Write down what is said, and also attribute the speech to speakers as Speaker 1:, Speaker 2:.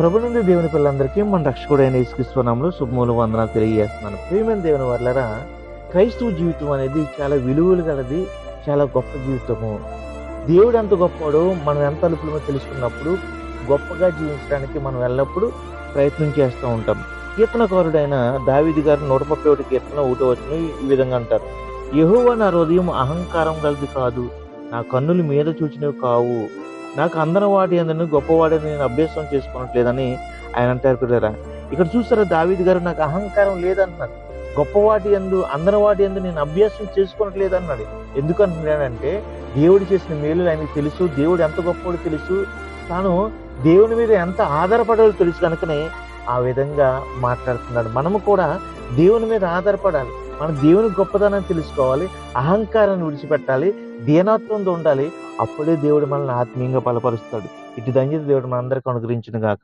Speaker 1: ప్రభు నుండి దేవుని పిల్లలందరికీ మన రక్షకుడైన యేసుక్రీస్తునామంలో శుభములు వందనాలు తెలియజేస్తున్నాను. ప్రియమైన దేవుని వర్లరా క్రైస్తవ జీవితం అనేది చాలా విలువలు గలది చాలా గొప్ప జీవితము. దేవుడు ఎంత గొప్పవాడో మనం ఎంత అలుపులమో తెలుసుకున్నప్పుడు గొప్పగా జీవించడానికి మనం ఎల్లప్పుడూ ప్రయత్నం చేస్తూ ఉంటాం. కీర్తనకారుడైన దావిది గారు నూట ముప్పై ఒకటి కీర్తన ఒకటో వచ్చిన ఈ విధంగా అంటారు. యెహోవా నా హృదయం అహంకారం గలది కాదు నా కన్నులు మీద చూచినవి కావు. నాకు అందరి వాటి అందరిని గొప్పవాడిని నేను అభ్యాసం చేసుకున్నట్లేదని ఆయన అంటారు పిల్లరా. ఇక్కడ చూస్తారా దావీద్ గారు నాకు అహంకారం లేదంటున్నారు గొప్పవాటి ఎందు అందరి వాటి ఎందు నేను అభ్యాసం చేసుకోవట్లేదు అన్నాడు ఎందుకు అంటున్నాడంటే దేవుడు చేసిన మేలు ఆయనకు తెలుసు దేవుడు ఎంత గొప్పవాడు తెలుసు. తాను దేవుని మీద ఎంత ఆధారపడాలో తెలుసు కనుకనే ఆ విధంగా మాట్లాడుతున్నాడు. మనము కూడా దేవుని మీద ఆధారపడాలి. మనం దేవుని గొప్పదనాన్ని తెలుసుకోవాలి అహంకారాన్ని విడిచిపెట్టాలి దీనత్వంతో ఉండాలి. అప్పుడే దేవుడు మనల్ని ఆత్మీయంగా బలపరుస్తాడు. ఇటు దంజిత దేవుడు మనందరికీ అనుగ్రహించిన గాక